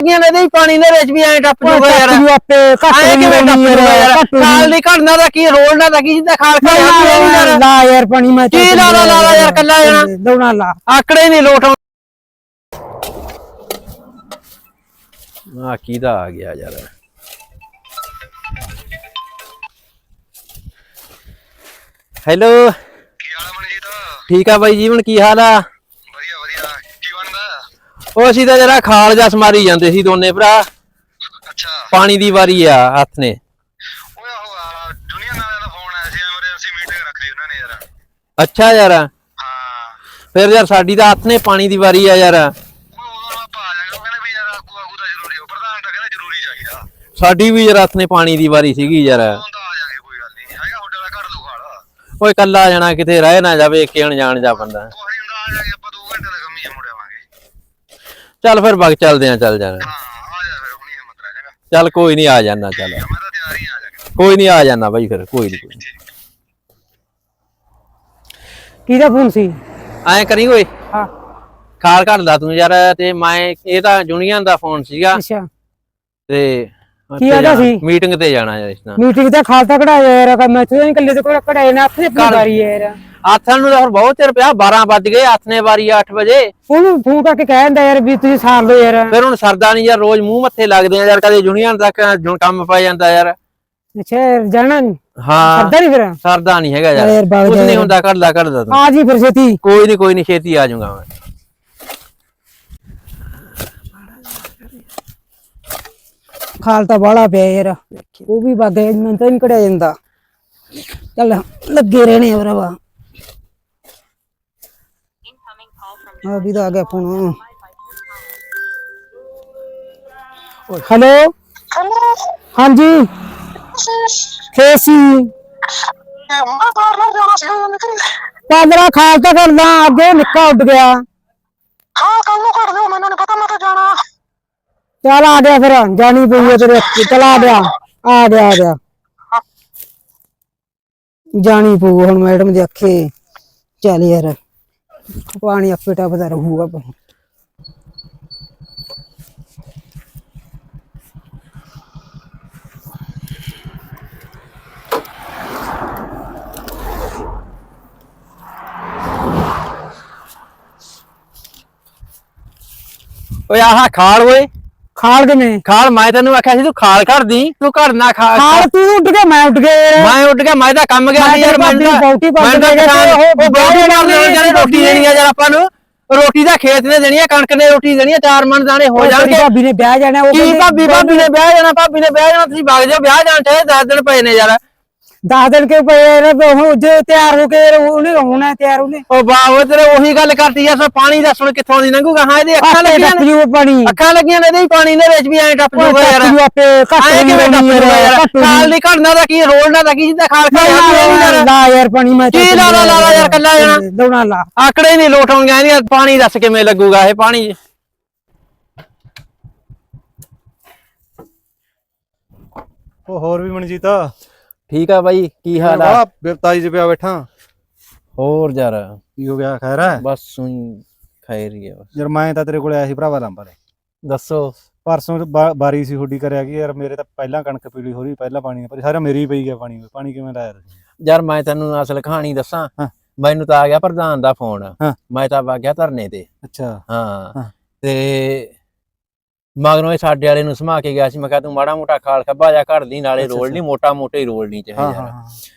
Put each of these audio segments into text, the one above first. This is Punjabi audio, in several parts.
ਲੱਗੀਆਂ ਨੇ ਇਹਦੇ ਹੀ ਪਾਣੀ ਦੇ ਵਿੱਚ ਵੀ ਐਂ ਟੱਪ ਜੂਗਾ ਯਾਰ। ਤੂੰ ਆਪੇ ਘੱਟ ਐਂ ਕਿਵੇਂ ਟੱਪ ਜੂਗਾ ਯਾਰ ਖਾਲ ਦੀ ਘੜਨਾ ਦਾ ਕੀ ਰੋਲ ਨਾ ਦਾ ਕੀ ਜਿੱਦਾਂ ਖਾਲ ਯਾਰ। ਲਾ ਯਾਰ ਪਾਣੀ ਮੈਂ ਕੀ ਲਾ ਲਾ ਲਾ ਯਾਰ ਕੱਲਾ ਜਾਣਾ। ਦੌਣਾ ਲਾ। ਆਕੜੇ ਨਹੀਂ ਲੋਟ ਆ ਕਿਹਦਾ ਆ ਗਿਆ ਯਾਰ? ਹੈਲੋ ਕੀ ਹਾਲ ਆ ਮਨਜੀਤ? ਠੀਕ ਆ ਬਾਈ ਜੀਵਨ ਕੀ ਹਾਲ ਆ? ਵਧੀਆ ਵਧੀਆ। ਉਹ ਅਸੀਂ ਤਾਂ ਜਰਾ ਖਾਲ ਜਸ ਮਾਰੀ ਜਾਂਦੇ ਸੀ ਦੋਨੇ ਭਰਾ। ਅੱਛਾ। ਪਾਣੀ ਦੀ ਵਾਰੀ ਆ ਹੱਥ ਨੇ। ਓਏ ਆਹੋ ਆ ਦੁਨੀਆ ਨਾਲ ਦਾ ਫੋਨ ਆਇਆ ਸੀ ਐਮਰਜੈਂਸੀ ਮੀਟਿੰਗ ਰੱਖ ਲਈ ਉਹਨਾਂ ਨੇ ਯਾਰ। ਅੱਛਾ ਯਾਰ। ਹਾਂ। ਫਿਰ ਯਾਰ ਸਾਡੀ ਤਾਂ ਹੱਥ ਨੇ ਪਾਣੀ ਦੀ ਵਾਰੀ ਆ ਯਾਰ। ਸਾਡੀ ਵੀ ਯਾਰ ਹੱਥ ਨੇ ਪਾਣੀ ਦੀ ਵਾਰੀ ਸੀਗੀ ਯਾਰ। ਉਹ ਤਾਂ ਆ ਜਾਾਂਗੇ ਕੋਈ ਗੱਲ ਨਹੀਂ ਹੈਗਾ ਹੋਟਲ ਦਾ ਘੜ ਲੂ ਖਾਲ। ਓਏ ਕੱਲਾ ਜਾਣਾ ਕਿਤੇ ਰਹਿ ਨਾ ਜਾਵੇ ਕਿ ਅਣਜਾਣ ਜਾ ਬੰਦਾ। ਕੋਈ ਹੁੰਦਾ ਆ ਜਾਾਂਗੇ ਆਪਾਂ 2 ਘੰਟੇ ਦਾ ਕੰਮ ਹੀ ਆ ਮੁੜ ਆਵਾਂਗੇ ਚੱਲ ਫਿਰ ਬਗ ਚੱਲਦੇ ਆ ਚੱਲ ਜਾਣਾ। ਹਾਂ ਆ ਜਾ ਫਿਰ ਹੁਣੀ ਹਿੰਮਤ ਰਹਿ ਜਾਗਾ ਚੱਲ ਕੋਈ ਨਹੀਂ ਆ ਜਾਣਾ ਚੱਲ। ਮੈਂ ਤਾਂ ਤਿਆਰ ਹੀ ਆ ਜਾਗਾ ਕੋਈ ਨਹੀਂ ਆ ਜਾਣਾ ਬਾਈ ਫਿਰ ਕੋਈ ਨਹੀਂ। ਕਿਹਦਾ ਫੋਨ ਸੀ? ਐਂ ਕਰੀ ਓਏ। ਹਾਂ। ਖਾਲ ਘੜਦਾ ਤੂੰ ਯਾਰ ਤੇ ਮੈਂ ਇਹ ਤਾਂ ਜੁਨੀਅਰ ਦਾ ਫੋਨ ਸੀਗਾ। ਅੱਛਾ। ਤੇ ਕੀ ਆਦਾ ਸੀ? ਮੀਟਿੰਗ ਤੇ ਜਾਣਾ ਯਾਰ ਇਸ ਨਾਲ। ਮੀਟਿੰਗ ਤੇ ਖਾਲਸਾ ਕਢਾਇਆ ਯਾਰ ਕਿ ਮੈਂ ਤੇ ਇਕੱਲੇ ਤੇ ਕੋਲ ਕਢਾਇਆ ਨਾ ਆਪਣੇ ਆਪਣੀ ਵਾਰੀ ਯਾਰ। ਆਥਣ ਨੂੰ ਤਾਂ ਬਹੁਤ ਚਿਰ ਪਿਆ 12 ਵੱਜ ਗਏ ਹੱਥ ਨੇ ਵਾਰੀ ਆ 8 ਵਜੇ। ਉਹਨੂੰ ਫੋਨ ਕਰਕੇ ਕਹਿ ਦਿੰਦਾ ਯਾਰ ਵੀ ਤੁਸੀਂ ਸਾਰ ਲਓ ਯਾਰ। ਫਿਰ ਹੁਣ ਸਰਦਾ ਨਹੀਂ ਯਾਰ ਰੋਜ਼ ਮੂੰਹ ਮੱਥੇ ਲੱਗਦੇ ਆ ਯਾਰ ਕਦੇ ਜੁਨੀਅਰ ਤੱਕ ਜੁਣ ਕੰਮ ਪੈ ਜਾਂਦਾ ਯਾਰ। ਅੱਛਾ ਜਾਣਾ ਹਾਂ। ਸਰਦਾ ਨਹੀਂ ਫਿਰ? ਸਰਦਾ ਨਹੀਂ ਹੈਗਾ ਯਾਰ। ਕੁਝ ਨਹੀਂ। ਹੁੰਦਾ ਘੜਦਾ ਘੜਦਾ ਤੂੰ। ਆ ਜੀ ਫਿਰ ਛੇਤੀ। ਕੋਈ ਨਹੀਂ ਕੋਈ ਨਹੀਂ ਛੇਤੀ ਆ ਜਾਊਂਗਾ ਮੈਂ। ਖਾਲ ਤਾਂ ਬਾਹਲਾ ਪਿਆ ਯਾਰ। ਉਹ ਵੀ ਵਗ ਗਿਆ ਮੈਨੂੰ ਤਾਂ ਨਹੀਂ ਕਢਿਆ ਜਾਂਦਾ। ਚੱਲ ਲੱਗੇ ਰਹਿਣੇ ਆ ਭਰਾਵਾ। ਆ ਵੀ ਤਾਂ ਆ ਗਿਆ ਫੋਨ ਹੈਲੋ ਹਾਂਜੀ। ਕੇਸੀ ਮੈਂ ਪਾਦਰਾ ਖਾਲ ਤਾਂ ਕਰਦਾ ਅੱਗੇ ਨਿੱਕਾ ਉੱਡ ਗਿਆ। ਹਾਂ ਕੱਲ ਨੂੰ ਕੱਢ ਦਿਓ ਮੈਨੂੰ ਨਹੀਂ ਪਤਾ ਮੈਂ ਤਾਂ ਜਾਣਾ। ਚਲ ਆ ਗਿਆ ਫਿਰ, ਜਾਣੀ ਪਈ ਹੈ ਤੇਰੇ ਚਲ ਆ ਗਿਆ ਆ ਗਿਆ ਆ ਗਿਆ ਜਾਣੀ ਪਊ ਹੁਣ ਮੈਡਮ ਦੇ ਅੱਖੇ। ਚੱਲ ਯਾਰ, ਪਾਣੀ ਆਪੇ ਟੱਪਦਾ ਰਹੂਗਾ ਭਾਈ ਓਏ ਆਹ ਖਾਲ ਓਏ। ਖਾਲ ਕਿਵੇਂ? ਖਾਲ ਮੈਂ ਤੈਨੂੰ ਆਖਿਆ ਸੀ ਤੂੰ ਖਾਲ ਘੜਦੀ ਤੂੰ ਘੜਨਾ ਖਾ ਖਾਲ ਤੂੰ ਉੱਡ ਗਿਆ ਮੈਂ ਉੱਡ ਗਿਆ ਮੈਂ ਉੱਡ ਗਿਆ ਮੈਂ ਤਾਂ ਕੰਮ ਗਿਆ ਮੈਂ ਯਾਰ ਭਾਬੀ ਨੂੰ ਬੌਟੀ ਪਾ ਮੈਂ ਕੇ ਤਾਂ ਤੇ ਉਹ ਰੋਟੀ ਦੇਣੀ ਆ ਯਾਰ ਆਪਾਂ ਨੂੰ। ਰੋਟੀ ਦਾ ਖੇਤ ਨੇ ਦੇਣੀ ਆ ਕਣਕ ਨੇ ਰੋਟੀ ਦੇਣੀ ਆ ਚਾਰ ਮਣ ਦਾਣੇ ਹੋ ਜਾਣਗੇ। ਭਾਬੀ ਨੇ ਵਿਆਹ ਜਾਣਾ ਉਹ ਕੀ ਭਾਬੀ ਭਾਬੀ ਨੇ ਵਿਆਹ ਜਾਣਾ ਭਾਬੀ ਨੇ ਵਿਆਹ ਜਾਣਾ ਤੁਸੀਂ ਵਗ ਜਾਓ ਵਿਆਹ ਜਾਣ ਤੇ 10 ਦਿਨ ਪਏ ਨੇ ਯਾਰ। ਦਸ ਦਿਨ ਕੇ ਪਏ ਯਾਰ ਤੇ? ਹੁਣ ਜੇ ਤਿਆਰ ਹੋ ਕੇ ਯਾਰ ਉਹਨੇ ਹੋਣਾ ਤਿਆਰ ਉਹਨੇ ਉਹ ਉਹ ਤੇਰੇ ਉਹੀ ਗੱਲ ਕਰਤੀ ਯਾਰ ਸੋ ਪਾਣੀ ਦਾ ਸੁਣ ਕਿੱਥੋਂ ਦੀ ਲੰਘੂਗਾ? ਹਾਂ ਇਹਦੇ ਅੱਖਾਂ ਲੱਗੀਆਂ ਨੇ। ਜੂ ਪਾਣੀ। ਅੱਖਾਂ ਲੱਗੀਆਂ ਨੇ ਇਹਦੇ ਹੀ ਪਾਣੀ ਦੇ ਵਿੱਚ ਵੀ ਐਂ ਟੱਪ ਜੂਗਾ ਯਾਰ। ਆਪੇ ਘੱਟ ਐਂ ਕਿਵੇਂ ਟੱਪ ਜੂਗਾ ਯਾਰ। ਖਾਲ ਦੀ ਘੜਨਾ ਦਾ ਕੀ ਰੋਲ ਨਾ ਦਾ ਕੀ ਜਿੱਦਾਂ ਖਾਲ ਯਾਰ। ਲਾ ਯਾਰ ਪਾਣੀ ਮੈਂ ਕੀ ਲਾ ਲਾ ਲਾ ਯਾਰ ਕੱਲਾ ਜਾਣਾ। ਦੌਣਾ ਲਾ। ਆਕੜੇ ਨਹੀਂ ਲੋਟ ਆਉਣਗੇ ਇਹਦੀਆਂ ਪਾਣੀ ਦੱਸ ਕਿਵੇਂ ਲੱਗੂਗਾ ਇਹ ਪਾਣੀ? ਉਹ ਹੋਰ ਵੀ ਮਨਜੀਤ। ਠੀਕ ਆ ਬਾਈ ਕੀ ਹਾਲ ਆ? ਚ ਪਿਆ ਬੈਠਾ। ਹੋਰ ਯਾਰ। ਕੀ ਹੋ ਗਿਆ ਖੈਰ ਹੈ? ਬਸ ਸੁਈ ਖੈਰ ਹੀ ਆ ਬਸ। ਯਾਰ ਮੈਂ ਤਾਂ ਤੇਰੇ ਕੋਲੇ ਆਇਆ ਸੀ ਭਰਾਵਾ ਲੰਬਾ ਲੈ ਦੱਸੋ। ਪਰਸੋਂ ਬਾ- ਬਾਰੀ ਸੀ ਹੁੱਡੀ ਕਰਿਆ ਕਿ ਯਾਰ ਮੇਰੇ ਤਾਂ ਪਹਿਲਾਂ ਕਣਕ ਪੀਲੀ ਹੋ ਰਹੀ ਪਹਿਲਾਂ ਪਾਣੀ ਪਰ ਸਾਰਾ ਮੇਰੀ ਪਈ ਗਿਆ ਪਾਣੀ ਪਾਣੀ ਕਿਵੇਂ ਲਾਇਆ ਤੁਸੀਂ? ਯਾਰ ਮੈਂ ਤੈਨੂੰ ਅਸਲ ਕਹਾਣੀ ਦੱਸਾਂ। ਹਾਂ। ਮੈਨੂੰ ਤਾਂ ਆ ਗਿਆ ਪ੍ਰਧਾਨ ਦਾ ਫੋਨ। ਹਾਂ। ਮੈਂ ਤਾਂ ਵਗ ਗਿਆ ਧਰਨੇ ਤੇ। ਅੱਛਾ। ਹਾਂ। ਹਾਂ। ਤੇ ਮਗਰੋਂ ਇਹ ਸਾਡੇ ਵਾਲੇ ਨੂੰ ਸਮਾ ਕੇ ਗਿਆ ਸੀ ਮੈਂ ਕਿਹਾ ਤੂੰ ਮਾੜਾ ਮੋਟਾ ਖਾਲ ਖੱਬਾ ਜਾ ਘੜਦੀ ਨਾਲੇ ਅੱਛਾ, ਰੋਲ। ਨਹੀਂ ਮੋਟਾ ਮੋਟਾ ਹੀ ਰੋਲ ਨਹੀਂ ਚਾਹੀਦਾ ਯਾਰ।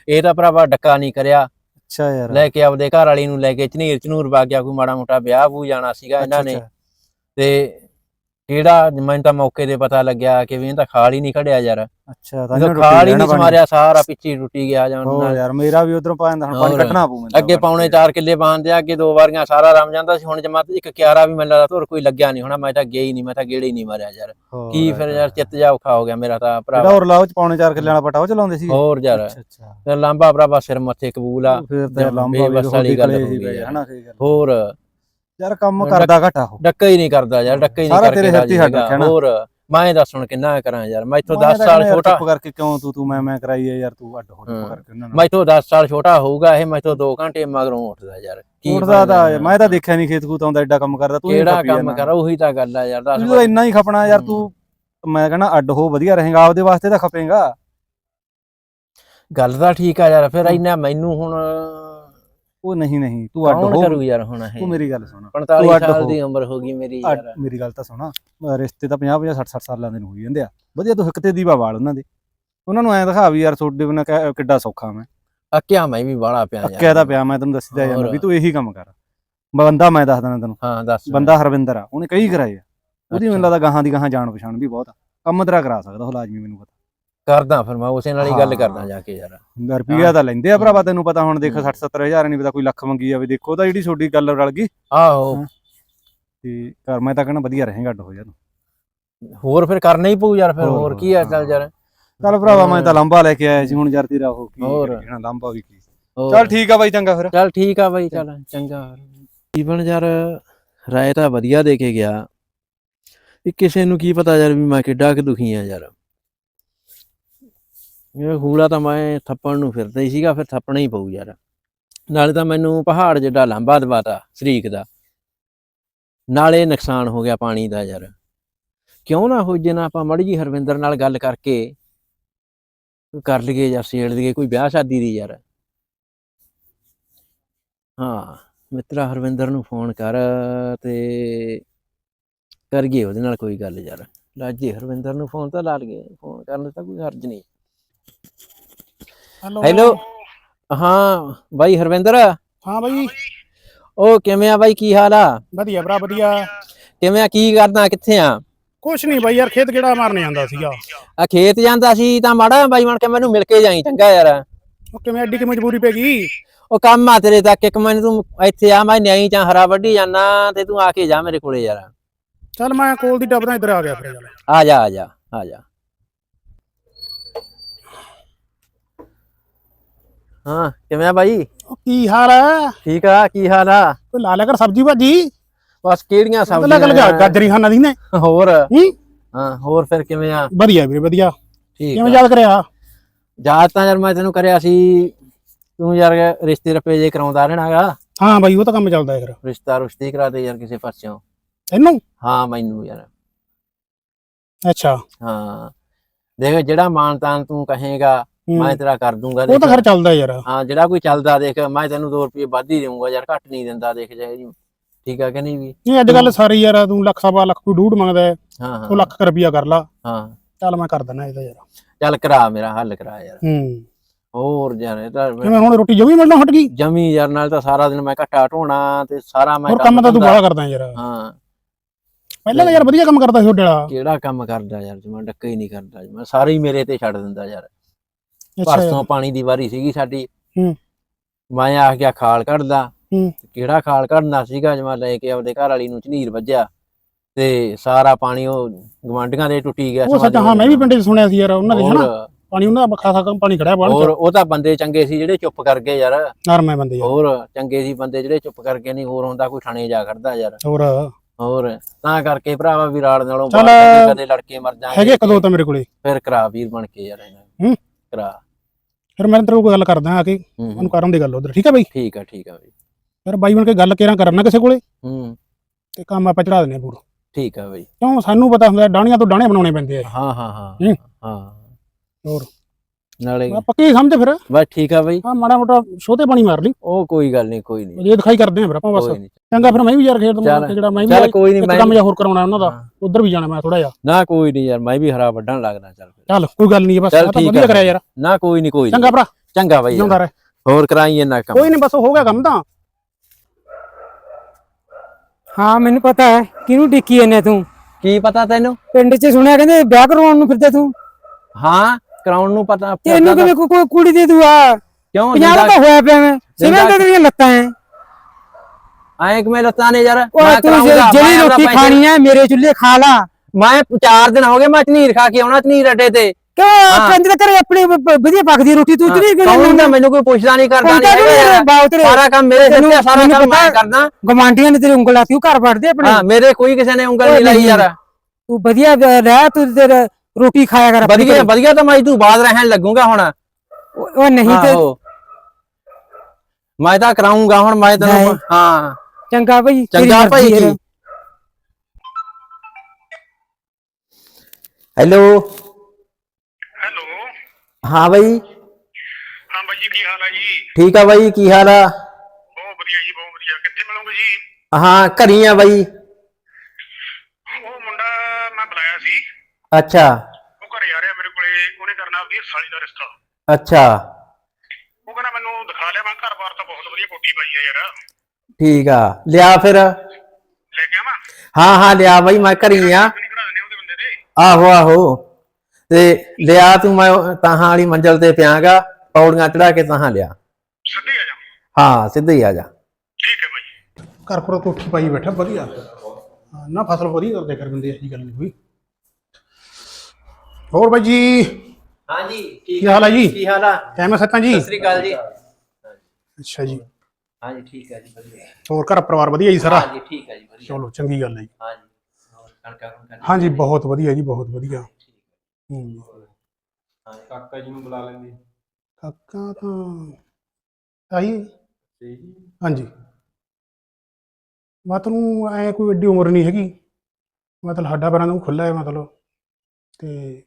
ਇਹ ਤਾਂ ਭਰਾਵਾ ਡੱਕਾ ਨਹੀਂ ਕਰਿਆ। ਅੱਛਾ ਯਾਰ। ਲੈ ਕੇ ਆਪਦੇ ਘਰ ਵਾਲੀ ਨੂੰ ਲੈ ਕੇ ਝਨੀਰ ਝਨੂਰ ਵਗ ਗਿਆ ਕੋਈ ਮਾੜਾ ਮੋਟਾ ਵਿਆਹ ਵੂ ਜਾਣਾ ਸੀਗਾ ਇਹਨਾਂ ਨੇ। ਤੇ ਕਿਹੜਾ ਮੈਨੂੰ ਤਾਂ ਮੌਕੇ ਤੇ ਪਤਾ ਲੱਗਿਆ ਕਿ ਵੀ ਇਹ ਤਾਂ ਖਾਲ ਹੀ ਨਹੀਂ ਖੜਿਆ ਯਾਰ। ਅੱਛਾ ਤਾਂ ਜਦੋਂ ਖਾਲ ਹੀ ਨਹੀਂ ਸਮਾਰਿਆ ਸਾਰਾ ਪਿੱਛੇ ਟੁੱਟੀ ਗਿਆ ਜਾਂ ਹੋ ਯਾਰ ਮੇਰਾ ਵੀ ਉਧਰੋਂ ਪਾਉਂਦਾ ਹੁਣ ਪਾਣੀ। ਕੱਢਣਾ ਪਊ ਮੈਨੂੰ ਅੱਗੇ ਪੌਣੇ 4 ਕਿੱਲੇ ਬਾਂਦੇ ਆ ਅੱਗੇ ਦੋ ਵਾਰੀਆਂ ਸਾਰਾ ਰਮ ਜਾਂਦਾ ਸੀ ਹੁਣ ਜਮਾ ਇੱਕ ਕਿਆਰਾ ਵੀ ਮੈਨੂੰ ਲੱਗਦਾ ਧੁਰ ਕੋਈ ਲੱਗਿਆ ਨਹੀਂ ਹੋਣਾ ਮੈਂ ਤਾਂ ਗਿਆ ਹੀ ਨਹੀਂ ਮੈਂ ਤਾਂ ਗੇੜੇ ਹੀ ਨਹੀਂ ਮਾਰਿਆ ਯਾਰ। ਕੀ ਫਿਰ ਯਾਰ। ਚਿੱਤ ਜਾ ਔਖਾ ਹੋ ਗਿਆ ਮੇਰਾ ਤਾਂ ਜਿਹੜਾ ਭਰਾ ਹੋਰ ਲਾਓ ਚ ਪੌਣੇ 4 ਕਿੱਲੇ ਵਾਲਾ ਪਟਾ ਉਹ ਚਲਾਉਂਦੇ ਸੀ। ਹੋਰ ਯਾਰ। ਅੱਛਾ ਅੱਛਾ। ਤੇ ਲਾਂਬਾ ਭਰਾਵਾ ਸਿਰ ਮੱਥੇ ਕਬੂਲ ਆ। ਫਿਰ ਤਾਂ ਲੰਬਾ ਵੀ ਵਾਲੀ ਗੱਲ ਹੋ ਗਈ। ਹਨਾ ਸਹੀ ਗੱਲ। ਹੋਰ। ਯਾਰ ਕੰਮ ਕਰਦਾ ਘਟਾ ਉਹ ਡੱਕਾ ਹੀ ਨਹੀਂ ਕਰਦਾ ਯਾਰ ਡੱਕਾ ਹੀ ਨਹੀਂ ਸਾਰਾ ਕਰਕੇ ਤੇਰੇ ਰਾਜੀ ਹੱਥੀਂ ਨਾ। ਹੋਰ ਮੈਂ ਦੱਸ ਹੁਣ ਕਿੰਨਾ ਕਰਾਂ ਯਾਰ ਮੈਂ 10 ਤਾਂ ਸਾਲ ਕਹਿੰਦਾ ਯਾਰ ਛੋਟਾ ਚੁੱਪ ਕਰਕੇ ਕਿਉਂ ਤੂੰ ਤੂੰ ਮੈਂ ਮੈਂ ਕਰਾਈ ਹੈ ਯਾਰ ਤੂੰ ਅੱਡ ਹੋ। ਚੁੱਪ ਕਰਕੇ ਉਹਨਾਂ ਨਾਲ ਮੈਥੋਂ 10 ਸਾਲ ਛੋਟਾ ਹੋਊਗਾ ਇਹ ਮੈਥੋਂ 2 ਘੰਟੇ ਮਗਰੋਂ ਉੱਠਦਾ ਯਾਰ ਕੀ ਉੱਠਦਾ ਤਾਂ? ਮੈਂ ਤਾਂ ਦੇਖਿਆ ਨਹੀਂ ਖੇਤ ਖੂਤ ਆਉਂਦਾ ਐਡਾ ਕੰਮ ਕਰਦਾ ਤੂੰ ਕਿਹੜਾ ਕੰਮ। ਕਰ ਉਹੀ ਤਾਂ ਗੱਲ ਆ ਯਾਰ ਦੱਸ ਤਾਂ ਇੰਨਾ ਹੀ ਖਪਣਾ ਯਾਰ ਤੂੰ ਮੈਂ ਕਹਿੰਦਾ ਅੱਡ ਹੋ ਵਧੀਆ ਰਹੇਗਾ ਆਪਦੇ ਵਾਸਤੇ ਤਾਂ ਖਪੇਗਾ ਗੱਲ ਤਾਂ ਠੀਕ ਆ ਯਾਰ ਫਿਰ ਇੰਨਾ ਮੈਨੂੰ ਹੁਣ ਉਹ ਨਹੀਂ ਨਹੀਂ ਤੂੰ ਅੱਡ ਕੌਣ ਹੋ। ਕਰੂ ਯਾਰ ਹੁਣ ਇਹ? ਤੂੰ ਮੇਰੀ ਗੱਲ ਸੁਣ। 45 ਤੂੰ ਅੱਡ ਸਾਲ ਹੋ। ਦੀ ਉਮਰ ਹੋ ਗਈ ਮੇਰੀ ਅੱਡ- ਯਾਰ ਮੇਰੀ ਗੱਲ ਤਾਂ ਸੁਣਾ। ਅਹ ਰਿਸ਼ਤੇ ਤਾਂ 50 50 60 60 ਸਾਲਾਂ ਦੇ ਨੂੰ ਹੋਈ ਜਾਂਦੇ ਆ। ਵਧੀਆ ਤੂੰ ਇੱਕ ਤੇ ਦੀਵਾ ਵਾਲ ਉਹਨਾਂ ਦੇ। ਉਹਨਾਂ ਨੂੰ ਐਂ ਦਿਖਾ ਵੀ ਯਾਰ ਤੁਹਾਡੇ ਬਿਨਾਂ ਕਿੱਡਾ ਸੌਖਾ ਮੈਂ। ਅੱਕਿਆ ਮੈਂ ਵੀ ਬਾਹਲਾ ਪਿਆ ਯਾਰ। ਅੱਕਿਆ ਪਿਆ ਮੈਂ ਤੈਨੂੰ ਦੱਸਦਾ ਜਾਂਦਾ ਹੋਰ। ਵੀ ਤੂੰ ਇਹੀ ਕੰਮ ਕਰ। ਬੰਦਾ ਮੈਂ ਦੱਸ ਦਿੰਦਾ ਤੈਨੂੰ। ਹਾਂ ਦੱਸ। ਬੰਦਾ ਹਰਵਿੰਦਰ ਆ ਉਹਨੇ ਕਈ ਕਰਾਏ ਆ। ਉਹਦੀ ਮੈਨੂੰ ਅੱਛਾ। ਲੱਗਦਾ ਗਾਹਾਂ ਦੀ ਗਾਹਾਂ ਜਾਣ ਪਛਾਣ ਵੀ ਬਹੁਤ ਆ। ਕੰਮ ਤੇਰਾ ਕਰਾ ਸਕਦਾ ਉਹ ਲਾਜ਼ਮੀ ਮੈਨੂੰ ਪਤਾ। ਕਰਦਾ ਫਿਰ ਮੈਂ ਉਸੇ ਨਾਲ ਹੀ ਗੱਲ। ਕਰਦਾ ਜਾ ਕੇ ਯਾਰ। ਰੁਪਈਆ ਤਾਂ ਲੈਂਦੇ ਆ ਭਰਾਵਾ ਤੈਨੂੰ ਪਤਾ ਹੁਣ ਦੇਖ ਹੂੰ। 60 70 ਹਜ਼ਾਰ ਨਹੀਂ ਪਤਾ ਕੋਈ ਲੱਖ ਮੰਗੀ ਜਾਵੇ ਦੇਖੋ ਤਾਂ ਜਿਹੜੀ ਛੋਟੀ ਗੱਲ ਰਲ ਗਈ। ਆਹੋ। ਤੇ ਘਰ ਮੈਂ ਤਾਂ ਕਹਿੰਦਾ ਵਧੀਆ ਰਹੇਗਾ ਅੱਡ ਹੋ ਜਾ ਤੂੰ। ਹੋਰ ਫਿਰ ਕਰਨਾ ਹੀ ਪਊ ਯਾਰ ਫਿਰ ਹੋਰ, ਕੀ ਆ ਚੱਲ। ਯਾਰ। ਚੱਲ ਭਰਾਵਾ ਮੈਂ ਤਾਂ ਲੰਬਾ ਲੈ ਕੇ ਆਇਆ ਸੀ ਹੁਣ ਯਾਰ ਤੇਰਾ ਉਹ ਕੀ ਹੋਰ। ਕਹਿਣਾ ਲੰਬਾ ਵੀ ਕੀ। ਚੱਲ ਠੀਕ ਆ ਬਾਈ ਚੰਗਾ ਫਿਰ। ਚੱਲ ਠੀਕ ਆ ਬਾਈ ਚੱਲ ਚੰਗਾ ਜੀਵਨ ਯਾਰ ਰਾਏ ਤਾਂ ਵਧੀਆ ਦੇ ਕੇ ਗਿਆ। ਇਹ ਕਿਸੇ ਨੂੰ ਕੀ ਪਤਾ ਯਾਰ ਵੀ ਮੈਂ ਕਿੱਡਾ ਕਿ ਦੁਖੀ ਆ ਯਾਰ। ਇਹ ਹੂਲਾ ਤਾਂ ਮੈਂ ਥੱਪਣ ਨੂੰ ਫਿਰਦਾ ਹੀ ਸੀਗਾ, ਫਿਰ ਥੱਪਣਾ ਹੀ ਪਊ ਯਾਰ। ਨਾਲੇ ਤਾਂ ਮੈਨੂੰ ਪਹਾੜ ਜਿੱਡਾ ਲੰਬਾ ਦਵਾਤਾ ਸ਼ਰੀਕ ਦਾ। ਨਾਲੇ ਨੁਕਸਾਨ ਹੋ ਗਿਆ ਪਾਣੀ ਦਾ ਯਾਰ। ਕਿਉਂ ਨਾ ਹੋ ਜੇ ਨਾ ਆਪਾਂ ਮੜੀ ਜੀ ਹਰਵਿੰਦਰ ਨਾਲ ਗੱਲ ਕਰਕੇ ਕਰ ਲਈਏ ਜਾਂ ਸੇੜ ਲਈਏ, ਕੋਈ ਵਿਆਹ ਸ਼ਾਦੀ ਦੀ ਯਾਰ। ਹਾਂ, ਮਿੱਤਰਾ ਹਰਵਿੰਦਰ ਨੂੰ ਫੋਨ ਕਰ ਤੇ ਕਰੀਏ ਉਹਦੇ ਨਾਲ ਕੋਈ ਗੱਲ ਯਾਰ। ਲਾਜੇ ਹਰਵਿੰਦਰ ਨੂੰ ਫੋਨ ਤਾਂ ਲਾ ਲਈਏ, ਫੋਨ ਕਰਨ ਦਾ ਕੋਈ ਹਰਜ ਨਹੀਂ। ਹੈਲੋ। ਹਾਂ ਬਾਈ ਹਰਵਿੰਦਰ। ਹਾਂ ਬਾਈ। ਉਹ ਕਿਵੇਂ ਆ ਬਾਈ ਕੀ ਹਾਲ ਆ? ਵਧੀਆ ਭਰਾ ਵਧੀਆ। ਕਿਵੇਂ ਆ ਕੀ ਕਰਦਾ ਕਿੱਥੇ ਆ? ਕੁਛ ਨਹੀਂ ਬਾਈ ਯਾਰ ਖੇਤ ਕਿਹੜਾ ਮਾਰਨ ਜਾਂਦਾ ਸੀਗਾ। ਆ ਖੇਤ ਜਾਂਦਾ ਸੀ ਤਾਂ ਮਾੜਾ ਬਾਈ ਬਣ ਕੇ ਮੈਨੂੰ ਮਿਲ ਕੇ ਜਾਈ ਚੰਗਾ ਯਾਰ। ਉਹ ਕਿਵੇਂ ਐਡੀ ਕਿ ਮਜਬੂਰੀ ਪੈ ਗਈ? ਉਹ ਕੰਮ ਆ ਤੇਰੇ ਤੱਕ ਇੱਕ ਮੈਨੂੰ ਤੂੰ ਇੱਥੇ ਆ ਮੈਂ ਨਿਆਈ ਚ ਹਰਾ ਵੱਢੀ ਜਾਣਾ ਤੇ ਤੂੰ ਆ ਕੇ ਜਾ ਮੇਰੇ ਕੋਲੇ ਯਾਰ। ਚੱਲ ਮੈਂ ਕੋਲ ਦੀ ਡੱਬਦਾ ਇੱਧਰ ਆ ਗਿਆ ਫਿਰ ਆ ਜਾ ਆ ਜਾ ਆ ਜਾ। ਹਾਂ ਕਿਵੇਂ ਆ ਬਾਈ? ਉਹ ਕੀ ਹਾਲ ਹੈ ਠੀਕ ਆ ਕੀ ਹਾਲ ਆ? ਕੋਈ ਲਾ ਲਿਆ ਕਰ ਸਬਜੀ ਭਾਜੀ? ਬਸ ਕਿਹੜੀਆਂ ਲੱਗ ਲੱਗ ਸਬਜ਼ੀਆਂ ਗਾਜਰੀ ਖਾਣਾ ਦੀ ਨੇ। ਹੋਰ? ਹੂੰ? ਹੋਰ ਫਿਰ ਕਿਵੇਂ ਆ? ਵਧੀਆ ਵੀਰੇ ਵਧੀਆ। ਠੀਕ ਕਿਵੇਂ ਯਾਦ ਕਰਿਆ? ਯਾਦ ਤਾਂ ਯਾਰ ਮੈਂ ਤੈਨੂੰ ਕਰਿਆ ਸੀ ਤੂੰ ਯਾਰ ਰਿਸ਼ਤੇ ਰਪੇ ਜੇ ਕਰਾਉਂਦਾ ਰਹਿਣਾਗਾ ਹਾਂ ਬਾਈ ਉਹ ਤਾਂ ਕੰਮ ਚੱਲਦਾ ਫਿਰ ਰਿਸ਼ਤਾ ਰੁਸ਼ਤੀ ਕਰਾ ਦੇ ਯਾਰ ਕਿਸੇ ਪਾਸਿਓਂ। ਤੈਨੂੰ? ਹਾਂ ਮੈਨੂੰ ਯਾਰ। ਅੱਛਾ। ਹਾਂ। ਦੇਖ ਜਿਹੜਾ ਮਾਨ ਤਾਨ ਤੂੰ ਕਹੇਗਾ। ਮੈਂ ਤੇਰਾ ਕਰ ਦੂੰਗਾ ਉਹ ਤਾਂ। ਖਰ ਚੱਲਦਾ ਯਾਰ। ਹਾਂ ਜਿਹੜਾ ਕੋਈ ਚੱਲਦਾ ਦੇਖ ਮੈਂ ਤੈਨੂੰ 2 ਰੁਪਏ ਵੱਧ ਹੀ ਦੇਊਂਗਾ ਯਾਰ ਘੱਟ ਨਹੀਂ ਦਿੰਦਾ ਦੇਖ ਜਾਏ ਜੀ ਠੀਕ ਆ ਕਿ ਨਹੀਂ ਵੀ? ਨਹੀਂ ਅੱਜ ਕੱਲ ਸਾਰੀ ਯਾਰ ਤੂੰ ਲੱਖ ਸਵਾ ਲੱਖ ਕੋਈ ਡੂਢ ਮੰਗਦਾ ਹੈ, ਹਾਂ ਹਾਂ। ਉਹ ਲੱਖ ਕੁ ਰੁਪਈਆ ਕਰ ਲਾ। ਹਾਂ। ਚੱਲ ਮੈਂ ਕਰ ਦਿੰਦਾ ਇਹਦਾ ਯਾਰ। ਚੱਲ ਕਰਾ ਮੇਰਾ ਹੱਲ ਕਰਾ ਯਾਰ। ਹੂੰ। ਹੋਰ ਯਾਰ ਇਹ ਤਾਂ ਕਿਵੇਂ ਹੁਣ ਰੋਟੀ ਜਮੀ ਮਿਲਣਾ ਹਟ ਗਈ? ਜਮੀ ਯਾਰ ਨਾਲ ਤਾਂ ਸਾਰਾ ਦਿਨ ਮੈਂ ਘੱਟਾ ਢੋਣਾ ਤੇ ਸਾਰਾ ਮੈਂ ਹੋਰ ਕੰਮ ਤਾਂ ਤੂੰ ਬੜਾ ਕਰਦਾ ਯਾਰ। ਹਾਂ। ਪਹਿਲਾਂ ਤਾਂ ਯਾਰ ਵਧੀਆ ਕੰਮ ਕਰਦਾ ਸੀ ਤੁਹਾਡੇ ਵਾਲਾ ਕਿਹੜਾ ਕੰਮ ਕਰਦਾ ਯਾਰ ਜਮਾ ਡੱਕਾ ਹੀ ਨਹੀਂ ਕਰਦਾ ਮੈਂ ਸਾਰੇ ਹੀ ਮੇਰੇ ਤੇ ਛੱਡ ਦਿੰਦਾ ਯਾਰ। ਪਰਸੋਂ ਪਾਣੀ ਦੀ ਵਾਰੀ ਸੀਗੀ ਸਾਡੀ। ਹੂੰ। ਮੈਂ ਆ ਗਿਆ ਖਾਲ ਕੱਢਦਾ। ਹੂੰ। ਕਿਹੜਾ ਖਾਲ ਕੱਢਣਾ ਸੀਗਾ ਜਮਾ ਲੈ ਕੇ ਆਪਦੇ ਘਰ ਵਾਲੀ ਨੂੰ ਝਨੀਰ ਵੱਜਿਆ। ਤੇ ਸਾਰਾ ਪਾਣੀ ਉਹ ਗਵਾਂਢੀਆਂ ਦੇ ਟੁੱਟੀ ਗਿਆ ਉਹ ਸੱਚ ਹਾਂ ਮੈਂ ਵੀ ਪਿੰਡ ਸੁਣਿਆ ਸੀ ਯਾਰ ਉਹਨਾਂ ਦੇ ਹਨਾ? ਪਾਣੀ ਉਹਨਾਂ ਦਾ ਖਾਸਾ ਕੰਮ ਪਾਣੀ ਖੜਿਆ ਬਾਹਰ ਹੋਰ ਉਹ ਤਾਂ ਬੰਦੇ ਚੰਗੇ ਸੀ ਜਿਹੜੇ ਚੁੱਪ ਕਰ ਗਏ ਯਾਰ। ਨਰਮ ਬੰਦੇ ਯਾਰ। ਹੋਰ ਚੰਗੇ ਸੀ ਬੰਦੇ ਜਿਹੜੇ ਚੁੱਪ ਕਰਕੇ ਨਹੀਂ ਹੋਰ ਹੁੰਦਾ ਕੋਈ ਥਾਣੇ ਜਾ ਖੜਦਾ ਯਾਰ। ਹੋਰ। ਹੋਰ ਤਾਂ ਕਰਕੇ ਭਰਾਵਾ ਵੀ ਰਾੜ ਨਾਲੋਂ ਬਾਹਰ ਕਦੇ ਲੜਕੇ ਮਰ ਜਾਣਗੇ ਹੈਗੇ ਇੱਕ ਦੋ ਤਾਂ ਮੇਰੇ ਕੋਲੇ। ਫਿਰ ਕਰਾ ਵੀਰ ਬਣ ਕੇ ਯਾਰ ਇਹਨਾਂ। ਹੂੰ। ਕਰਾ। ਫਿਰ ਮੈਂ ਤੇਰੇ ਕੋਲ ਗੱਲ ਕਰਦਾ ਆ ਕੇ ਉਹਨੂੰ ਕਰਨ ਦੀ ਗੱਲ ਉਧਰ ਠੀਕ ਹੈ ਬਾਈ? ਠੀਕ ਆ ਠੀਕ ਆ ਬਈ। ਫਿਰ ਬਾਈ ਬਣ ਕੇ ਗੱਲ ਕੇਰਾਂ ਕਰਨਾ ਕਿਸੇ ਕੋਲੇ ਹੂੰ। ਤੇ ਕੰਮ ਆਪਾਂ ਚੜਾ ਦਿੰਦੇ ਆ ਪੂਰਾ। ਠੀਕ ਆ ਬਈ। ਕਿਉਂ? ਸਾਨੂੰ ਪਤਾ ਹੁੰਦਾ ਡਾਣੀਆਂ ਤੋਂ ਡਾਣੇ ਬਣਾਉਣੇ ਪੈਂਦੇ ਆ। ਹਾਂ ਹਾਂ। ਹੂੰ। ਹਾਂ। ਹੋਰ? ਨਾਲੇ ਮੈਂ ਪੱਕੀ ਸਮਝ ਫਿਰ। ਬਸ ਠੀਕ ਆ ਬਈ। ਹਾਂ ਮਾੜਾ ਮੋਟਾ ਛੋਤੇ ਪਾਣੀ ਮਾਰ ਲਈ। ਉਹ ਕੋਈ ਗੱਲ ਨਹੀਂ ਕੋਈ ਨਹੀਂ। ਇਹ ਦਿਖਾਈ ਕਰਦੇ ਆ ਫਿਰ ਆਪਾਂ ਬਸ। ਕੋਈ ਚੰਗਾ ਫਿਰ ਮੈਂ ਵੀ ਯਾਰ ਖੇਡ ਚੱਲ, ਜਿਹੜਾ ਮੈਂ ਵੀ ਚੱਲ ਕੋਈ ਨਹੀਂ ਇੱਕ ਮੈਂ ਕੰਮ ਜਿਹਾ ਹੋਰ ਕਰਾਉਣਾ ਉਹਨਾਂ ਦਾ। ਉਧਰ ਵੀ ਜਾਣਾ ਮੈਂ ਥੋੜਾ ਜਿਹਾ। ਨਾ ਕੋਈ ਨਹੀਂ ਯਾਰ ਮੈਂ ਵੀ ਹਰਾ ਵੱਢਣ ਲੱਗਦਾ ਚੱਲ ਫਿਰ। ਚੱਲ ਕੋਈ ਗੱਲ ਨਹੀਂ ਬਸ ਚੱਲ ਆਹ ਤਾਂ ਠੀਕ ਵਧੀਆ ਆ। ਕਰਿਆ ਯਾਰ। ਨਾ ਕੋਈ ਨਹੀਂ ਕੋਈ ਨੀ। ਚੰਗਾ ਭਰਾ। ਚੰਗਾ ਬਈ ਜਿਉਂਦਾ ਯਾਰ। ਰਹਿ ਹੋਰ ਕਰਾਈ ਇਹਨਾਂ ਕੰਮ। ਕੋਈ ਨਹੀਂ ਬਸ ਹੋ ਗਿਆ ਕੰਮ ਤਾਂ। ਹਾਂ ਮੈਨੂੰ ਪਤਾ ਹੈ। ਕਿਹਨੂੰ ਡਿੱਕੀ ਇਹਨੇ ਤੂੰ? ਕੀ ਪਤਾ ਤੈਨੂੰ? ਪਿੰਡ 'ਚ ਸੁਣਿਆ ਕਹਿੰਦੇ ਵਿਆਹ ਕਰਵਾਉਣ ਨੂੰ ਫਿਰਦੇ ਤੂੰ? ਹਾਂ। ਕਰਾਉਣ ਨੂੰ ਪਤਾ ਤੈਨੂੰ ਕਿਵੇਂ ਕੋਈ ਕੁੜੀ ਦੇ ਦੂਆ? ਕਿਉਂ ਪੰਜਾਬ ਤਾਂ ਹੋਇਆ ਪਿਆ ਮੈਂ। ਸਿਵੇਂ ਦਿੰਦਾ- ਤੇਰੀਆਂ ਲੱਤਾਂ ਐ। ਐਂ ਕਿ ਮੈਂ ਲੱਤਾਂ ਨੇ ਯਾਰ? ਮੈਂ ਤੂੰ ਕਰਾਊਂਗਾ, ਜਿਹੜੀ ਰੋਟੀ ਖਾਣੀ ਐ ਮੇਰੇ ਚੁੱਲ੍ਹੇ ਖਾ ਲਾ। ਮੈਂ ਚਾਰ ਦਿਨ ਹੋ ਗਏ ਮੈਂ ਝਨੀਰ ਖਾ ਕੇ ਆਉਣਾ ਝਨੀਰ ਅੱਡੇ ਤੇ। ਕਿਉਂ ਕੰਜ ਦੇ ਘਰੇ ਆਪਣੀ ਵਧੀਆ ਪੱਕਦੀ ਰੋਟੀ ਤੂੰ ਚਰੀ ਕੌਣ ਤਾਂ ਮੈਨੂੰ ਕੋਈ ਪੁੱਛਦਾ ਨਹੀਂ ਕਰਦਾ ਨਹੀਂ ਨੀ। ਸਾਰਾ ਕੰਮ ਮੇਰੇ ਸਿਰ ਤੇ ਸਾਰਾ ਕੰਮ ਮੈਂ ਕਰਦਾ। ਗਵਾਂਡੀਆਂ ਨੇ ਤੇਰੀ ਉਂਗਲ ਉਹ ਘਰ ਵੜਦੇ ਆਪਣੇ। ਹਾਂ ਮੇਰੇ ਕੋਈ ਕਿਸੇ ਨੇ ਉਂਗਲ ਨਹੀਂ ਲਾਈ ਯਾਰ। ਤੂੰ ਵਧੀਆ ਰਹਿ ਤੂੰ ਤੇਰਾ ਰੋਟੀ ਖਾਇਆ ਕਰ ਆਪਣੀ ਵਧੀਆ ਘਰੇ। ਵਧੀਆ ਤਾਂ ਮੈਂ ਤੂੰ ਬਾਅਦ ਰਹਿਣ ਲੱਗੂਗਾ ਹੁਣ। ਉਹ ਉਹ ਨਹੀਂ ਤੇ ਆਹੋ। ਮੈਂ ਤਾਂ ਕਰਾਉਂਗਾ ਹੁਣ ਮੈਂ ਤੈਨੂੰ ਨਹੀਂ। ਹਾਂ। ਚੰਗਾ ਭਾਈ ਤੇਰੀ ਚੰਗਾ ਭਾਈ ਮਰਜ਼ੀ ਹੈ। ਕੀ ਹੈਲੋ। ਹੈਲੋ। ਹਾਂ ਬਾਈ। ਹਾਂ ਬਾਈ ਜੀ ਕੀ ਹਾਲ ਹੈ ਜੀ? ਠੀਕ ਆ ਬਾਈ ਕੀ ਹਾਲ ਆ? ਬਹੁਤ ਵਧੀਆ ਜੀ ਬਹੁਤ ਵਧੀਆ। ਕਿੱਥੇ ਮਿਲੋਗੇ ਜੀ? ਹਾਂ ਘਰੀ ਆ ਬਾਈ ਉਹ ਮੁੰਡਾ ਮੈਂ ਬੁਲਾਇਆ ਸੀ ਅੱਛਾ। ਉਹ ਘਰੇ ਆ ਰਿਹਾ ਮੇਰੇ ਕੋਲੇ ਉਹਨੇ ਕਰਨਾ ਉਹਦੀ ਸਾਲੀ ਦਾ ਰਿਸ਼ਤਾ। ਅੱਛਾ। ਉਹ ਕਹਿੰਦਾ ਮੈਨੂੰ ਦਿਖਾ ਲਿਆ ਮੈਂ ਘਰ-ਬਾਰ ਤਾਂ ਬਹੁਤ ਵਧੀਆ ਕੋਠੀ ਪਾਈ ਆ ਯਾਰ। ਠੀਕ ਆ। ਲਿਆ ਫਿਰ। ਲੈ ਕੇ ਆਵਾਂ? ਹਾਂ ਹਾਂ ਲਿਆ ਬਾਈ ਮੈਂ ਘਰੀ ਆ। ਨਹੀਂ ਕਢਾ ਦਿੰਦੇ ਉਹਦੇ ਬੰਦੇ ਦੇ। ਆਹੋ ਆਹੋ। ਤੇ ਲਿਆ ਤੂੰ ਮੈਂ ਤਾਹਾਂ ਵਾਲੀ ਮੰਜ਼ਲ ਤੇ ਪਿਆਗਾ ਪੌੜੀਆਂ ਚੜਾ ਕੇ ਤਾਹਾਂ ਲਿਆ। ਸਿੱਧੇ ਆ ਜਾ। ਹਾਂ ਸਿੱਧੇ ਹੀ ਆ ਜਾ। ਠੀਕ ਹੈ ਬਾਈ। ਘਰ ਕੋਲ ਕੋਠੀ ਪਾਈ ਬੈਠਾ ਵਧੀਆ। ਹਾਂ, ਨਾ ਫਸਲ ਵਧੀਆ ਕਰਦੇ ਕਰ ਦਿੰਦੇ ਐਸੀ ਗੱਲ ਨਹੀਂ ਕੋਈ ਹੋਰ ਬਾਈ ਜੀ? ਹਾਂਜੀ ਕੀ ਹਾਲ ਆ ਜੀ? ਕੀ ਹਾਲ ਆ? ਕਿਵੇਂ ਸੱਤਾਂ ਜੀ? ਸਤਿ ਸ੍ਰੀ ਅਕਾਲ ਜੀ। ਅੱਛਾ ਜੀ। ਹਾਂਜੀ ਠੀਕ ਹੈ ਜੀ ਵਧੀਆ। ਹੋਰ ਘਰ ਪਰਿਵਾਰ ਵਧੀਆ ਜੀ ਸਾਰਾ? ਹਾਂਜੀ ਠੀਕ ਹੈ ਜੀ ਵਧੀਆ। ਚਲੋ ਚੰਗੀ ਗੱਲ ਹੈ ਜੀ। ਹਾਂਜੀ ਹੋਰ ਕਣਕਾਂ ਕਣਕਾਂ ਹਾਂਜੀ ਬਹੁਤ ਵਧੀਆ ਜੀ ਬਹੁਤ ਵਧੀਆ। ਹੂੰ ਹਾਂ। ਕਾਕਾ ਜੀ ਨੂੰ ਬੁਲਾ ਲੈਂਦੇ ਕਾਕਾ ਤਾਂ ਆਈ? ਹਾਂਜੀ। ਮਤਲਬ ਐ ਕੋਈ ਏਡੀ ਉਮਰ ਨਹੀਂ ਹੈਗੀ। ਮਤਲਬ ਸਾਡਾ ਬਰਾਂ ਨੂੰ ਖੁੱਲਾ ਹੈ ਮਤਲਬ। ਤੇ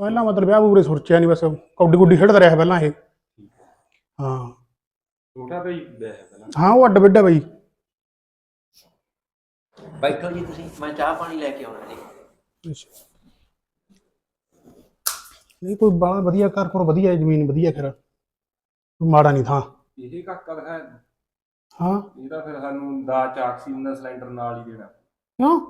ਪਹਿਲਾਂ ਮਤਲਬ ਵਿਆਹ ਬੂਰੇ ਸੋਚਿਆ ਨਹੀਂ ਬਸ ਕੌਡੀ ਗੁੱਡੀ ਖੇਡਦਾ ਰਿਹਾ ਪਹਿਲਾਂ ਇਹ। ਹਾਂ। ਛੋਟਾ ਵਿਆਹ ਪਹਿਲਾਂ। ਹਾਂ ਉਹ ਅੱਡ ਬਿੱਡਾ ਬਈ। ਬੈਠੋ ਜੀ ਤੁਸੀਂ ਮੈਂ ਚਾਹ ਪਾਣੀ ਲੈ ਕੇ ਆਉਣਾ ਜੀ। ਨਹੀਂ ਕੋਈ ਬਾਹਲਾ ਵਧੀਆ ਘਰ ਕੋਲ ਵਧੀਆ ਹੈ, ਜ਼ਮੀਨ ਵਧੀਆ ਫਿਰ। ਕੋਈ ਮਾੜਾ ਨਹੀਂ ਥਾਂ। ਇਹ ਕਾਕਾ ਦਿਖਾਇਆ ਹਾਂ ਇਹਦਾ ਫਿਰ ਸਾਨੂੰ ਦਾ ਚਾਕਸੀ ਦਾ ਸਿਲੰਡਰ ਨਾਲ ਹੀ ਦੇਣਾ। ਕਿਉਂ?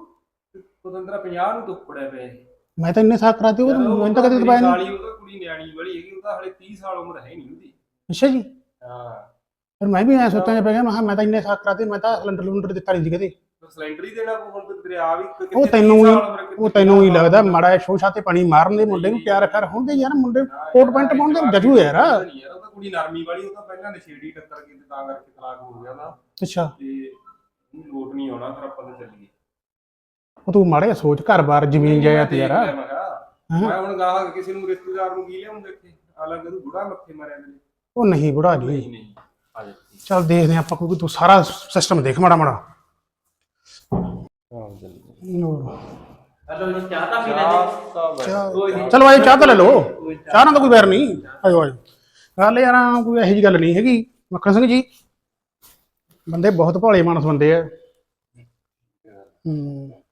ਪਤੰਦਰਾ 50 ਨੂੰ ਦੁੱਖ ਪੜਿਆ ਇਹ। ਮੈਂ ਤਾਂ ਇੰਨੇ ਸਾਲ ਕਰਾਤੇ ਉਹ ਮੈਨੂੰ ਤਾਂ ਕਦੇ ਦਬਾਇਆ ਨਹੀਂ। ਸਾਲੀ ਉਹ ਤਾਂ ਕੁੜੀ ਨਿਆਣੀ ਵਾਲੀ ਹੈਗੀ ਉਹ ਤਾਂ ਹਲੇ 30 ਸਾਲ ਉਮਰ ਹੈ ਨਹੀਂ ਉਹਦੀ। ਅੱਛਾ ਜੀ। ਹਾਂ। ਫਿਰ ਮੈਂ ਵੀ ਐ ਸੋਚਾਂ ਜਿਹਾ ਪੈ ਗਿਆ ਮੈਂ ਕਿਹਾ ਮੈਂ ਤਾਂ ਇੰਨੇ ਸਾਲ ਕਰਾਤੇ ਮੈਂ ਤਾਂ ਸਿਲੰਡਰ ਲੁੰਡਰ ਦਿੱਤਾ ਨਹੀਂ ਸੀ ਕਦੇ। ਤਾਂ ਸਿਲੰਡਰ ਹੀ ਦੇਣਾ ਹੁਣ ਤੇ ਤੇਰੇ ਆ ਵੀ ਉਹ 30 ਤੈਨੂੰ ਉਹ ਤੈਨੂੰ ਹੀ ਲੱਗਦਾ ਮਾੜਾ ਸ਼ੋਸ਼ਾ ਤੇ ਪਾਣੀ ਮਾਰਨ ਦੇ ਮੁੰਡੇ ਨੂੰ ਪਿਆਰ ਫਿਰ ਹੁੰਦੇ ਯਾਰ ਮੁੰਡੇ ਕੋਟ ਪੈਂਟ ਪਾਉਂਦੇ ਜਜੂ ਯਾਰ। ਯਾਰ ਉਹ ਤਾਂ ਕੁੜੀ ਨਰਮੀ ਵਾਲੀ ਉਹ ਤਾਂ ਪਹਿਲਾਂ ਨਸ਼ੇੜੀ ਟੱਕਰ ਕੇ ਤੇ ਕਰਕੇ ਤਲਾਕ ਹੋ ਗਿਆ ਉਹਦਾ ਅੱਛਾ। ਤੇ ਲੋਟ ਨਹੀਂ ਆਉਣਾ ਫਿਰ ਆਪਾਂ ਤਾਂ ਚੱਲੀਏ। ਉਹ ਤੂੰ ਮਾੜਾ ਸੋਚ ਘਰ-ਬਾਰ ਜ਼ਮੀਨ ਜਾਇਦਾਦ ਯਾਰ। ਮੈਂ ਕਿਹਾ। ਮੈਂ ਹੁਣ ਗਾਹ ਕਿਸੇ ਨੂੰ ਰਿਸ਼ਤੇਦਾਰ ਨੂੰ ਕੀ ਲਿਆਉਂਗਾ ਇੱਥੇ? ਹਾਲਾਂਕਿ ਤੂੰ ਬੁੜਾ ਮੱਥੇ ਮਾਰਿਆ ਮੇਰੇ ਉਹ ਨਹੀਂ ਬੁੜਾ ਜੀ। ਨਹੀਂ ਨਹੀਂ ਆ ਜਾ। ਚੱਲ ਦੇਖਦੇ ਹਾਂ ਆਪਾਂ ਕੋਈ ਤੂੰ ਸਾਰਾ ਸਿਸਟਮ ਦੇਖ ਮਾੜਾ ਮਾੜਾ। ਹੋਰ। ਹਲੋ ਜੀ ਚਾਹ ਤਾਂ ਪੀ ਲੈਂਦੇ ਚਾਹ- ਚਲੋ ਆਏ ਚਾਹ ਤਾਂ ਲੈ ਲਓ। ਚਾਹ ਨਾਲ ਤਾਂ ਕੋਈ ਬੈਰ ਨਹੀਂ। ਆਇਓ ਆਇਓ। ਗੱਲ ਯਾਰ ਕੋਈ ਇਹੋ ਜੀ ਗੱਲ ਨਹੀਂ ਹੈਗੀ। ਮੱਖਣ ਸਿੰਘ ਜੀ ਬੰਦੇ ਬਹੁਤ ਭੋਲੇ ਮਾਨਸ ਬੰਦੇ ਆ। ਹੂੰ।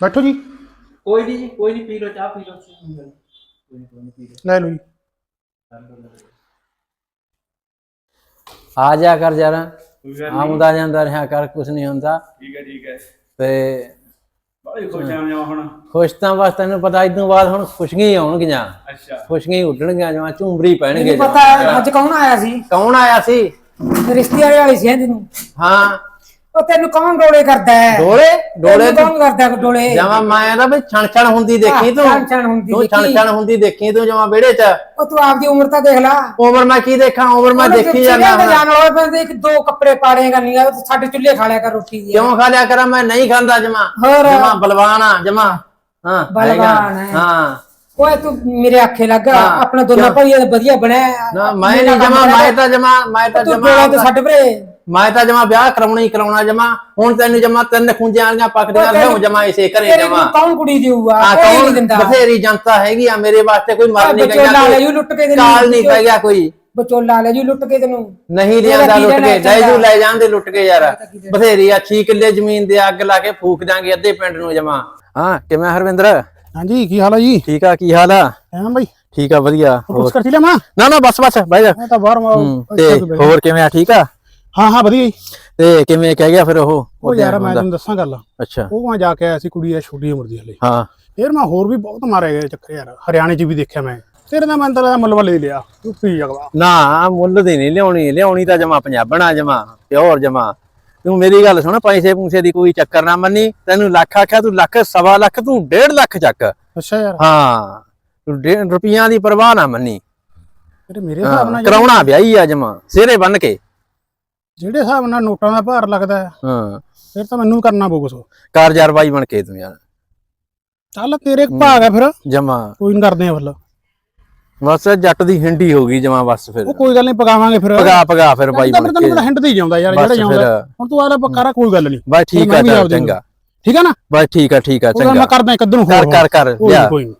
ਬੈਠੋ ਜੀ। ਕੋਈ ਨਹੀਂ ਜੀ ਕੋਈ ਨਹੀਂ ਪੀ ਲਓ ਚਾਹ ਪੀ ਲੈ ਲਓ ਜੀ। ਆ ਜਾ ਕਰ ਜਰਾ ਆਉਂਦਾ ਜਾਂਦਾ ਰਿਹਾ ਕਰ ਕੁਛ ਨਹੀਂ ਹੁੰਦਾ। ਠੀਕ ਹੈ ਠੀਕ ਹੈ। ਤੇ ਬੜੀ ਖੁਸ਼ ਆ ਮੈਂ ਹੁਣ। ਖੁਸ਼ ਤਾਂ ਬਸ ਤੈਨੂੰ ਪਤਾ ਇਦੋਂ ਬਾਅਦ ਹੁਣ ਖੁਸ਼ੀਆਂ ਹੀ ਆਉਣਗੀਆਂ। ਅੱਛਾ। ਖੁਸ਼ੀਆਂ ਹੀ ਉੱਡਣਗੀਆਂ ਜਿਵੇਂ ਝੂੰਬਰੀ ਪੈਣਗੇ ਪਤਾ ਅੱਜ ਕੌਣ ਆਇਆ ਸੀ? ਕੌਣ ਆਇਆ ਸੀ? ਰਿਸ਼ਤੇਦਾਰ ਵਾਲੀ ਸੀ ਤੈਨੂੰ ਹਾਂ। ਉਹ ਤੈਨੂੰ ਕੌਣ ਡੋਲੇ ਕਰਦਾ ਹੈ? ਡੋਲੇ? ਡੋਲੇ ਤੈਨੂੰ ਕੌਣ ਕਰਦਾ ਹੈ ਡੋਲੇ? ਜਮਾ ਮੈਂ ਤਾਂ ਵੀ ਛਣ ਛਣ ਹੁੰਦੀ ਦੇਖੀ ਤੂੰ। ਛਣ ਛਣ ਹੁੰਦੀ ਤੂੰ ਛਣ। ਛਣ ਹੁੰਦੀ ਦੇਖੀ ਤੂੰ ਜਮਾ ਵਿਹੜੇ 'ਚ। ਉਹ ਤੂੰ ਆਪਦੀ ਉਮਰ ਤਾਂ ਦੇਖ ਲਾ। ਉਮਰ ਮੈਂ ਕੀ ਦੇਖਾਂ? ਉਮਰ ਮੈਂ ਦੇਖੀ ਜਾਂਦਾ ਹੁਣ। ਜਾਣ ਵਾਲੇ ਬੰਦੇ ਇੱਕ ਦੋ ਕੱਪੜੇ ਪਾੜੇ ਕਰਨੀਆਂ ਸਾਡੇ ਚੁੱਲ੍ਹੇ ਖਾ ਲਿਆ ਕਰ ਰੋਟੀ ਦੀ। ਕਿਉਂ ਖਾ ਲਿਆ ਕਰਾਂ? ਮੈਂ ਨਹੀਂ ਖਾਂਦਾ ਜਮਾ। ਜਮਾ ਬਲਵਾਨ ਆ ਜਮਾ। ਹਾਂ ਬਲਵਾਨ। ਹੈ। ਹਾਂ। ਓਏ ਤੂੰ ਮੇਰੇ ਆਖੇ ਲੱਗ ਹਾਂ, ਆਪਣਾ ਦੋਨਾਂ ਭਾਈਆਂ ਦਾ ਵਧੀਆ ਬਣਿਆ। ਨਾ ਮੈਂ ਨਹੀਂ ਜਮਾ ਮੈਂ ਤਾਂ ਜਮਾ ਮੈਂ ਤਾਂ ਤੂੰ ਜਮਾ ਤੇ ਛੱਡ ਪਰੇ ਮੈਂ ਤਾਂ ਜਮਾ ਵਿਆਹ ਕਰਾਉਣਾ ਹੀ ਕਰਾਉਣਾ ਜਮਾ ਹੁਣ ਤੈਨੂੰ ਜਮਾ ਤਿੰਨ ਖੁੰਝਾਂ ਵਾਲੀਆਂ ਪੱਕਦੀਆਂ ਲਿਆਉ ਜਮਾ ਇਸੇ ਘਰੇ ਤੇਰੇ ਜਮਾ। ਨੂੰ ਕੌਣ ਕੁੜੀ ਦੇਊਗਾ? ਆ ਕੋਈ ਨਹੀਂ ਕੌਣ? ਦਿੰਦਾ। ਬਥੇਰੀ ਜਨਤਾ ਹੈਗੀ ਆ ਮੇਰੇ ਵਾਸਤੇ ਕੋਈ ਮਰ ਨਹੀਂ ਵਿਚੋਲਾ ਗਈਆਂ ਲੈ ਜੂ ਲੁੱਟ ਕੇ ਤੈਨੂੰ। ਕਾਲ ਨਹੀਂ ਪੈ ਗਿਆ ਕੋਈ। ਬਚੋਲਾ ਲੈ ਜੂ ਲੁੱਟ ਕੇ ਤੈਨੂੰ। ਨਹੀਂ ਲਿਆਂਦਾ ਲੁੱਟ ਕੇ ਲੈ? ਜੂ ਲੈ ਜਾਂਦੇ ਲੁੱਟ ਕੇ ਯਾਰ। ਬਥੇਰੀ ਆ 6 ਕਿੱਲੇ ਜ਼ਮੀਨ ਦੇ ਅੱਗ ਲਾ ਕੇ ਫੂਕ ਦਾਂਗੇ ਅੱਧੇ ਪਿੰਡ ਨੂੰ ਜਮਾ। ਹਾਂ ਕਿਵੇਂ ਹਰਵਿੰਦਰ? ਹਾਂਜੀ ਕੀ ਹਾਲ ਹੈ ਜੀ? ਠੀਕ ਆ ਕੀ ਹਾਲ ਆ? ਐਂ ਬਾਈ। ਠੀਕ ਆ ਵਧੀਆ। ਕੁਛ ਹੋਰ ਕਰ ਲਿਆ ਮਾਂ? ਨਾ ਨਾ ਬਸ ਬਸ ਬਹਿ ਜਾ। ਮੈਂ ਤਾਂ ਬਾਹਰ ਹੂੰ, ਮਾ ਤੇ ਹੋਰ ਕਿਵੇਂ ਆ ਠੀਕ ਆ? ਹਾਂ ਹਾਂ ਵਧੀਆ ਜੀ। ਤੇ ਕਿਵੇਂ ਕਹਿ ਗਿਆ ਫਿਰ ਉਹ? ਉਹ ਯਾਰ ਮੈਂ ਤੈਨੂੰ ਦੱਸਾਂ ਗੱਲ। ਅੱਛਾ। ਉਹ ਮੈਂ ਜਾ ਕੇ ਆਇਆ ਸੀ ਕੁੜੀ ਆ ਛੋਟੀ ਉਮਰ ਦੀ ਹਲੇ। ਹਾਂ। ਫਿਰ ਮੈਂ ਹੋਰ ਵੀ ਬਹੁਤ ਮਾਰੇ ਗਏ ਚੱਕਰ ਯਾਰ। ਹਰਿਆਣੇ 'ਚ ਵੀ ਦੇਖਿਆ ਮੈਂ। ਤੇਰੇ ਦਾ ਮੈਂ ਤਾਂ ਮੁੱਲ ਵਾਲੇ ਲਿਆ। ਤੂੰ ਪੀ ਜਗਵਾ ਨਾ ਮੁੱਲ ਦੀ ਨਹੀਂ ਲਿਆਉਣੀ। ਲਿਆਉਣੀ ਤਾਂ ਜਮਾ ਪੰਜਾਬਣਾ ਜਮਾ ਪਿਓਰ ਜਮਾ। ਤੂੰ ਮੇਰੀ ਗੱਲ ਸੁਣ ਪੈਸੇ ਪੂਸੇ ਦੀ ਕੋਈ ਚੱਕਰ ਨਾ ਮੰਨੀ। ਤੈਨੂੰ ਲੱਖ ਆਖਿਆ ਤੂੰ ਲੱਖ ਸਵਾ ਲੱਖ ਤੂੰ ਡੇਢ ਲੱਖ ਚੱਕ। ਅੱਛਾ ਯਾਰ। ਹਾਂ। ਤੂੰ ਰੁਪਈਆਂ ਦੀ ਪਰਵਾਹ ਨਾ ਮੰਨੀ। ਤੇਰੇ ਮੇਰੇ ਹਿਸਾਬ ਨਾਲ ਕਰਾਉਣਾ ਵਿਆਹੀ ਆ ਜਮਾ। ਸਿਰੇ ਬੰਨ ਕੇ। ਜਿਹੜੇ ਹਿਸਾਬ ਨਾਲ ਨੋਟਾਂ ਦਾ ਭਾਰ ਲੱਗਦਾ ਹੈ, ਹਾਂ। ਫਿਰ ਤਾਂ ਮੈਨੂੰ ਕਰਨਾ ਪਊ ਕੁਛ। ਕਾਰ ਯਾਰ ਬਾਈ ਬਣ ਕੇ ਤੂੰ ਯਾਰ। ਚੱਲ ਤੇਰੇ ਭਾਗ ਹੈ ਫਿਰ। ਜਮਾ। ਕੋਈ ਨਹੀਂ ਕਰਦੇ ਆ ਬਸ ਜੱਟ ਦੀ ਹਿੰਡੀ ਹੋ ਗਈ ਜਮਾ ਬਸ ਫਿਰ। ਉਹ ਕੋਈ ਗੱਲ ਨਹੀਂ ਪਕਾਵਾਂਗੇ ਫਿਰ। ਪਗਾ ਪਗਾ ਫਿਰ ਬਾਈ ਬਣ ਫਿਰ ਤੈਨੂੰ ਕੇ। ਪਤਾ ਹਿੰਟ ਤੇ ਹੀ ਜਾਂਦਾ ਯਾਰ ਬਸ ਜਿਹੜਾ ਜਾਂਦਾ ਹੁਣ ਤੂੰ ਆਲਾ ਪੱਕਾ ਕੋਈ ਗੱਲ ਨਹੀਂ ਬਾਈ ਠੀਕ ਮੈਂ ਆ ਵੀ ਚੱਲ ਆਪਦੀ ਚੰਗਾ। ਠੀਕ ਹੈ ਨਾ? ਠੀਕ ਆ ਠੀਕ ਆ ਉਹ ਗੱਲ ਚੰਗਾ। ਮੈਂ ਕਰਦਾ ਇੱਕ ਦਿਨ ਹੋਰ ਕਰ ਕਰ ਕਰ ਲਿਆ ਨੀ, ਕੋਈ ਨੀ।